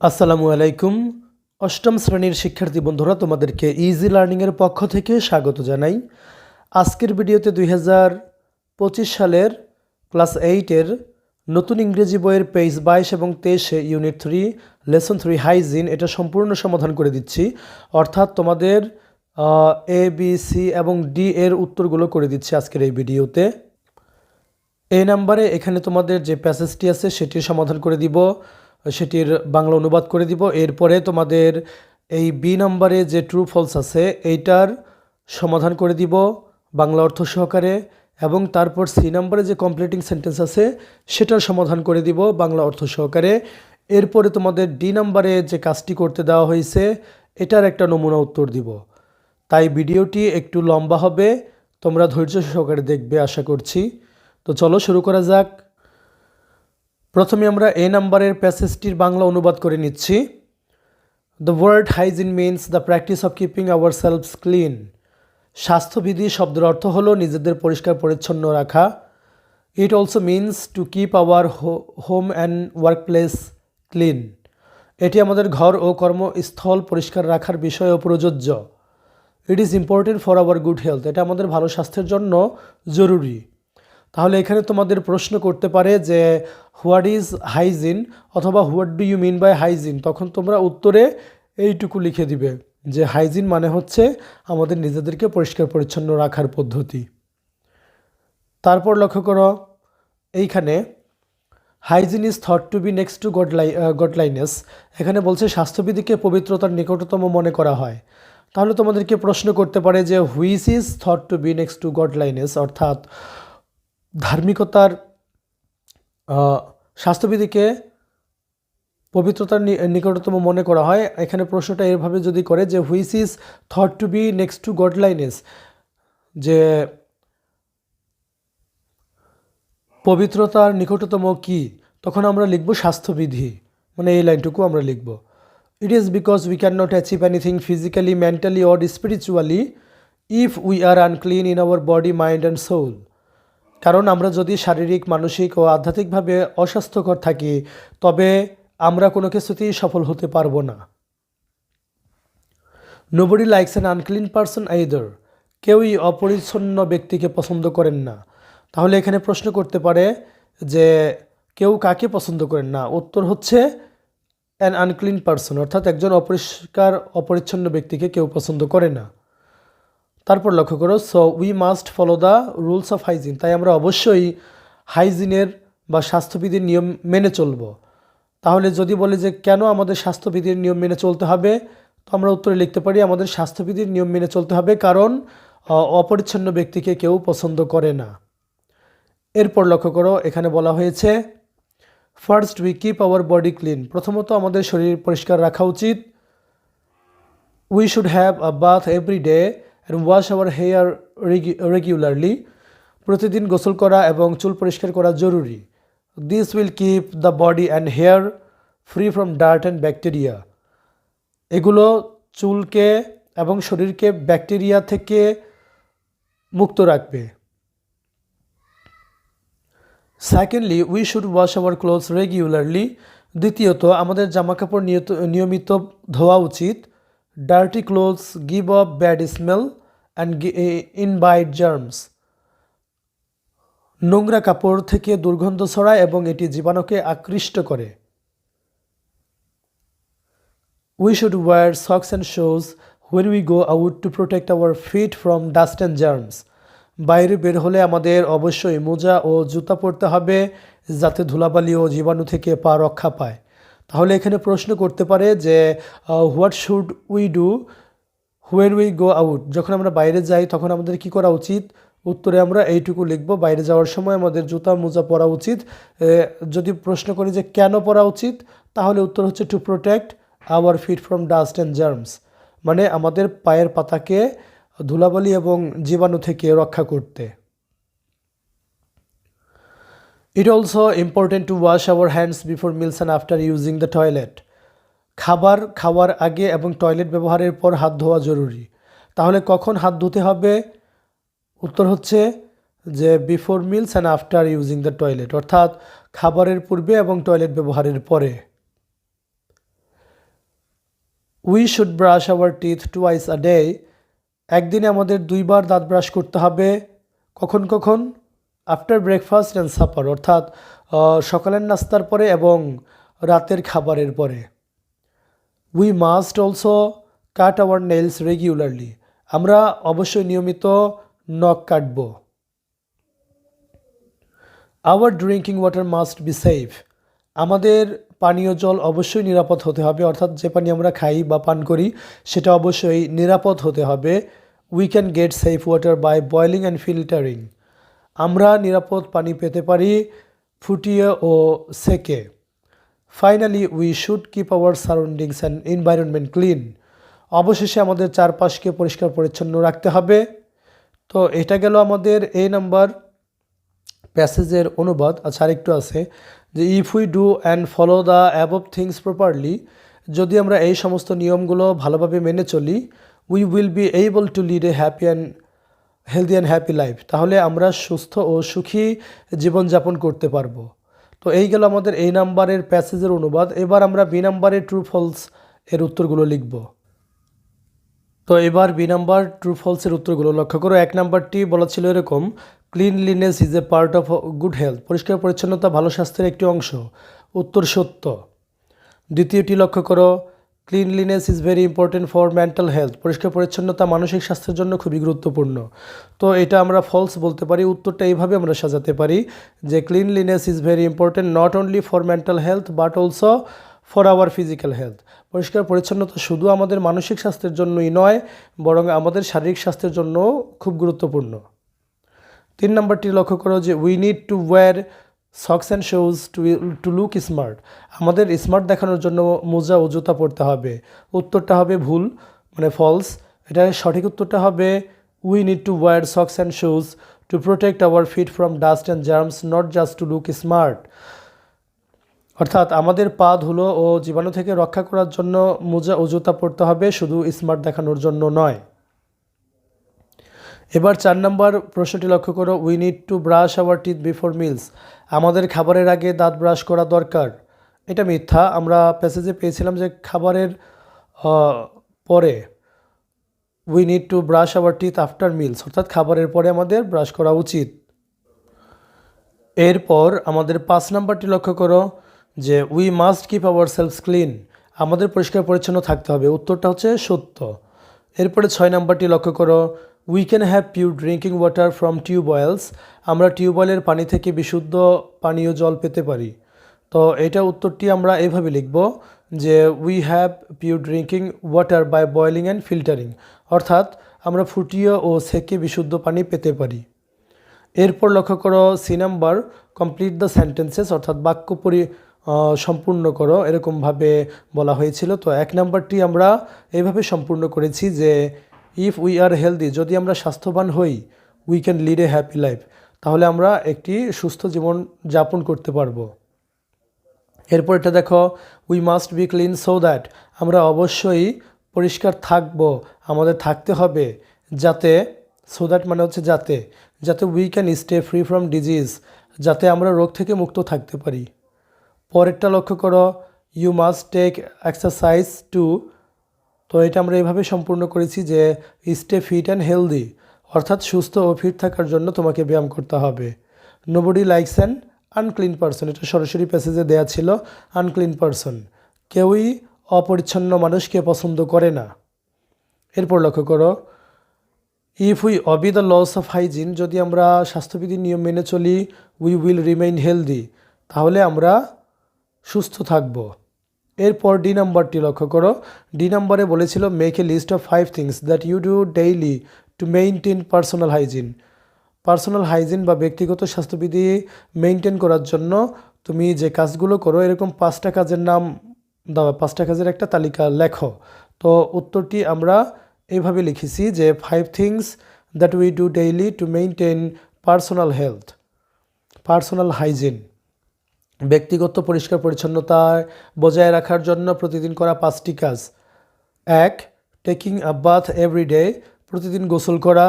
আসসালামু আলাইকুম। অষ্টম শ্রেণির শিক্ষার্থী বন্ধুরা, তোমাদেরকে ইজি লার্নিংয়ের পক্ষ থেকে স্বাগত জানাই। আজকের ভিডিওতে দুই হাজার পঁচিশ সালের ক্লাস এইটের নতুন ইংরেজি বইয়ের পেজ বাইশ এবং তেইশে unit three lesson three hygiene এটা সম্পূর্ণ সমাধান করে দিচ্ছি। অর্থাৎ তোমাদের এ বি সি এবং ডি এর উত্তরগুলো করে দিচ্ছি আজকের এই ভিডিওতে। এই নাম্বারে এখানে তোমাদের যে প্যাসেজটি আছে সেটির সমাধান করে দিব। সেটির বাংলা অনুবাদ করে দিব। এরপরে তোমাদের এই বি নাম্বারে যে ট্রু ফলস আছে, এইটার সমাধান করে দিব বাংলা অর্থ সহকারে এবং তারপর সি নাম্বারে যে কমপ্লিটিং সেন্টেন্স আছে, সেটার সমাধান করে দিব বাংলা অর্থ সহকারে। এরপরে তোমাদের ডি নাম্বারে যে কাজটি করতে দেওয়া হয়েছে, এটার একটা নমুনা উত্তর দিব। তাই ভিডিওটি একটু লম্বা হবে, তোমরা ধৈর্য সহকারে দেখবে, আশা করছি। তো চলো শুরু করা যাক। প্রথমে আমরা এ নাম্বারের প্যাসেজটির বাংলা অনুবাদ করে নিচ্ছি। The word hygiene means the practice of keeping our selves clean স্বাস্থ্যবিধি শব্দের অর্থ হলো নিজেদের পরিষ্কার পরিচ্ছন্ন রাখা। It also means to keep our home and workplace clean এটি আমাদের ঘর ও কর্মস্থল পরিষ্কার রাখার বিষয়েও প্রযোজ্য। It is important for our good health এটা আমাদের ভালো স্বাস্থ্যের জন্য জরুরি। তাহলে এখানে তোমাদের প্রশ্ন করতে পারে যে হোয়াট ইজ হাইজিন অথবা what do you mean by hygiene তখন তোমরা উত্তরে এইটুকু লিখে দিবে যে হাইজিন মানে হচ্ছে আমাদের নিজেদেরকে পরিষ্কার পরিচ্ছন্ন রাখার পদ্ধতি। তারপর লক্ষ্য করো, এইখানে hygiene is thought to be next to godly godliness এখানে বলছে, স্বাস্থ্যবিধিকে পবিত্রতার নিকটতম মনে করা হয়। তাহলে তোমাদেরকে প্রশ্ন করতে পারে যে which is thought to be next to godliness অর্থাৎ ধার্মিকতার স্বাস্থ্যবিধিকে পবিত্রতার নিকটতম মনে করা হয়। এখানে প্রশ্নটা এভাবে যদি করে যে which is thought to be next to godliness যে, পবিত্রতার নিকটতম কি? তখন আমরা লিখব স্বাস্থ্যবিধি। মানে এই লাইনটুকু আমরা লিখব। It is because we can not achieve anything physically mentally or spiritually if we are unclean in our body mind and soul কারণ আমরা যদি শারীরিক, মানসিক ও আধ্যাত্মিকভাবে অস্বাস্থ্যকর থাকি, তবে আমরা কোনো কিছুতেই সফল হতে পারব না। Nobody likes an unclean person either কেউই অপরিচ্ছন্ন ব্যক্তিকে পছন্দ করেন না। তাহলে এখানে প্রশ্ন করতে পারে যে, কেউ কাকে পছন্দ করেন না? উত্তর হচ্ছে অ্যান আনক্লিন পারসন অর্থাৎ একজন অপরিষ্কার, অপরিচ্ছন্ন ব্যক্তিকে কেউ পছন্দ করে না। তারপর লক্ষ্য করো so we must follow the rules of hygiene তাই আমরা অবশ্যই হাইজিনের বা স্বাস্থ্যবিধির নিয়ম মেনে চলব। তাহলে যদি বলে যে কেন আমাদের স্বাস্থ্যবিধির নিয়ম মেনে চলতে হবে, তো আমরা উত্তরে লিখতে পারি, আমাদের স্বাস্থ্যবিধির নিয়ম মেনে চলতে হবে কারণ অপরিচ্ছন্ন ব্যক্তিকে কেউ পছন্দ করে না। এরপর লক্ষ্য করো, এখানে বলা হয়েছে first we keep our body clean প্রথমত আমাদের শরীর পরিষ্কার রাখা উচিত। We should have a bath every day and wash our hair regularly প্রতিদিন গোসল করা এবং চুল পরিষ্কার করা জরুরি। This will keep the body and hair free from dirt and bacteria এগুলো চুলকে এবং শরীরকে ব্যাকটেরিয়া থেকে মুক্ত রাখবে। Secondly we should wash our clothes regularly দ্বিতীয়ত, আমাদের জামাকাপড় নিয়মিত ধোয়া উচিত। Dirty give off bad smell and invite germs নোংরা কাপড় থেকে দুর্গন্ধ ছড়ায় এবং এটি জীবাণুকে আকৃষ্ট করে। We should wear socks and shoes when we go out to protect our feet from dust and germs বাইরে বের হলে আমাদের অবশ্যই মোজা ও জুতা পরতে হবে, যাতে ধুলাবালি ও জীবাণু থেকে পা রক্ষা পায়। তাহলে এখানে প্রশ্ন করতে পারে যে what should we do when we go out যখন আমরা বাইরে যাই, তখন আমাদের কি করা উচিত? উত্তরে আমরা এইটুকু লিখব, বাইরে যাওয়ার সময় আমাদের জুতা, মোজা পরা উচিত। যদি প্রশ্ন করি যে কেন পরা উচিত, তাহলে উত্তর হচ্ছে to protect our feet from dust and germs মানে আমাদের পায়ের পাতাকে ধুলাবালি এবং জীবাণু থেকে রক্ষা করতে। It also important to wash our hands before meals and after using the toilet খাবার খাওয়ার আগে এবং টয়লেট ব্যবহারের পর হাত ধোয়া জরুরি। তাহলে কখন হাত ধুতে হবে? উত্তর হচ্ছে যে before meals and after using the toilet অর্থাৎ খাবারের পূর্বে এবং টয়লেট ব্যবহারের পরে। We should brush our teeth twice a day একদিনে আমাদের দুইবার দাঁত ব্রাশ করতে হবে। কখন কখন? আফটার ব্রেকফাস্ট অ্যান্ড সাপার অর্থাৎ সকালের নাস্তার পরে এবং রাতের খাবারের পরে। We must also cut our nails regularly আমরা অবশ্যই নিয়মিত নখ কাটব। Our drinking water must be safe আমাদের পানীয় জল অবশ্যই নিরাপদ হতে হবে, অর্থাৎ যে পানি আমরা খাই বা পান করি, সেটা অবশ্যই নিরাপদ হতে হবে। We can get safe water by boiling and filtering আমরা নিরাপদ পানি পেতে পারি, ফুটিয়ে ও সেকে। Finally we should keep our surroundings and environment clean অবশেষে আমাদের চারপাশকে পরিষ্কার পরিচ্ছন্ন রাখতে হবে। তো এটা গেল আমাদের এই নাম্বার প্যাসেজের অনুবাদ। আচ্ছা আরেকটু আছে, যে if we do and follow the above things properly যদি আমরা এই সমস্ত নিয়মগুলো ভালোভাবে মেনে চলি we will be able to lead a happy and healthy and happy life তাহলে আমরা সুস্থ ও সুখী জীবনযাপন করতে পারব। তো এই গেল আমাদের এই নাম্বারের প্যাসেজের অনুবাদ। এবার আমরা বি নাম্বারের ট্রু ফলস এর উত্তরগুলো লিখব। তো এবার বি নাম্বার ট্রু ফলসের উত্তরগুলো লক্ষ্য করো। এক নাম্বারটি বলা ছিল এরকম cleanliness is a part of good health পরিষ্কার পরিচ্ছন্নতা ভালো স্বাস্থ্যের একটি অংশ। উত্তর সত্য। দ্বিতীয়টি লক্ষ্য করো cleanliness is very important for mental health পরিষ্কার পরিচ্ছন্নতা মানসিক স্বাস্থ্যের জন্য খুবই গুরুত্বপূর্ণ। তো এটা আমরা ফলস বলতে পারি, উত্তরটা এইভাবে আমরা সাজাতে পারি যে cleanliness is very important not only for mental health but also for our physical health পরিষ্কার পরিচ্ছন্নতা শুধু আমাদের মানসিক স্বাস্থ্যের জন্যই নয়, বরং আমাদের শারীরিক স্বাস্থ্যের জন্য খুব গুরুত্বপূর্ণ। তিন নম্বরটি লক্ষ্য করো যে we need to wear socks and shoes to to look smart আমাদের স্মার্ট দেখানোর জন্য মোজা ও জুতা পরতে হবে। উত্তরটা হবে ভুল মানে ফলস এটা সঠিক উত্তরটা হবে we need to wear socks and shoes to protect our feet from dust and germs not just to look smart অর্থাৎ আমাদের পা ধুলো ও জীবাণু থেকে রক্ষা করার জন্য মোজা ও জুতা পরতে হবে, শুধু স্মার্ট দেখানোর জন্য নয়। এবার চার নম্বর প্রশ্নটি লক্ষ্য করো। We need to brush our teeth before meals আমাদের খাবারের আগে দাঁত ব্রাশ করা দরকার। এটা মিথ্যা। আমরা প্যাসেজে পেয়েছিলাম যে খাবারের পরে we need to brush our teeth after meals অর্থাৎ খাবারের পরে আমাদের ব্রাশ করা উচিত। এরপর আমাদের পাঁচ নাম্বারটি লক্ষ্য করো যে we must keep our selves clean আমাদের পরিষ্কার পরিচ্ছন্ন থাকতে হবে। উত্তরটা হচ্ছে সত্য। এরপরে ছয় নাম্বারটি লক্ষ্য করো। We can have pure drinking water from tubewells আমরা টিউবওয়েলের পানি থেকে বিশুদ্ধ পানীয় জল পেতে পারি। তো এটা উত্তরটি আমরা এভাবে লিখব যে we have pure drinking water by boiling and filtering অর্থাৎ আমরা ফুটিয়ে ও সেকে বিশুদ্ধ পানি পেতে পারি। এরপর লক্ষ্য করো C number complete the sentences অর্থাৎ বাক্য পরি সম্পূর্ণ করো। এরকমভাবে বলা হয়েছিল। তো এক নাম্বারটি আমরা এইভাবে সম্পূর্ণ করেছি যে ইফ উই আর হেলদি যদি আমরা স্বাস্থ্যবান হই we can lead a happy life তাহলে আমরা একটি সুস্থ জীবন যাপন করতে পারব। এরপর এটা দেখো we must be clean so that আমরা অবশ্যই পরিষ্কার থাকব, আমাদের থাকতে হবে, যাতে সো দ্যাট মানে হচ্ছে যাতে যাতে we can stay free from disease যাতে আমরা রোগ থেকে মুক্ত থাকতে পারি। পরেরটা লক্ষ্য করো you must take exercise to তো এটা আমরা এভাবে সম্পূর্ণ করেছি যে স্টে ফিট অ্যান্ড হেলদি অর্থাৎ সুস্থ ও ফিট থাকার জন্য তোমাকে ব্যায়াম করতে হবে। Nobody likes an unclean person এটা সরাসরি প্যাসেজে দেয়া ছিল আনক্লিন পারসন কেউই অপরিচ্ছন্ন মানুষকে পছন্দ করে না। এরপর লক্ষ্য করো if we obey the laws of hygiene যদি আমরা স্বাস্থ্যবিধির নিয়ম মেনে চলি উই উইল রিমেইন হেলদি তাহলে আমরা সুস্থ থাকব। এরপর ডি নাম্বারটি লক্ষ্য করো। ডি নাম্বারে বলেছিল make a list of five things that you do daily to maintain personal hygiene personal hygiene বা ব্যক্তিগত স্বাস্থ্যবিধি মেনটেন করার জন্য তুমি যে কাজগুলো করো, এরকম পাঁচটা কাজের নাম দাও, পাঁচটা কাজের একটা তালিকা লেখো। তো উত্তরটি আমরা এইভাবে লিখেছি যে five things that we do daily to maintain personal health personal hygiene ব্যক্তিগত পরিষ্কার পরিচ্ছন্নতা বজায় রাখার জন্য প্রতিদিন করা পাঁচটি কাজ। এক taking a bath every day প্রতিদিন গোসল করা।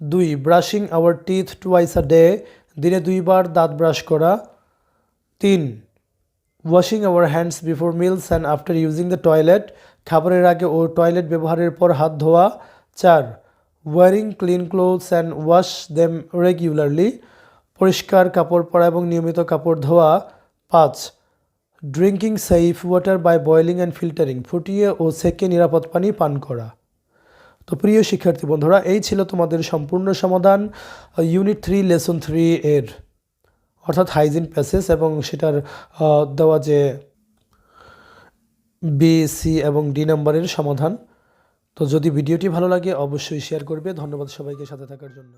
দুই brushing our teeth twice a day দিনে দুইবার দাঁত ব্রাশ করা। তিন washing our hands before meals and after using the toilet খাবারের আগে ও টয়লেট ব্যবহারের পর হাত ধোয়া। চার wearing clean clothes and wash them regularly পরিষ্কার কাপড় পরা এবং নিয়মিত কাপড় ধোয়া। পাঁচ drinking safe water by boiling and filtering, ফুটিয়ে ও সেকে নিরাপদ পানি পান করা। তো প্রিয় শিক্ষার্থী বন্ধুরা, এই ছিল তোমাদের সম্পূর্ণ সমাধান ইউনিট থ্রি লেসন থ্রি এর। অর্থাৎ হাইজিন প্যাসেজ এবং সেটার দেওয়া যে বি সি এবং ডি নাম্বারের সমাধান। তো যদি ভিডিওটি ভালো লাগে, অবশ্যই শেয়ার করবে। ধন্যবাদ সবাইকে সাথে থাকার জন্য।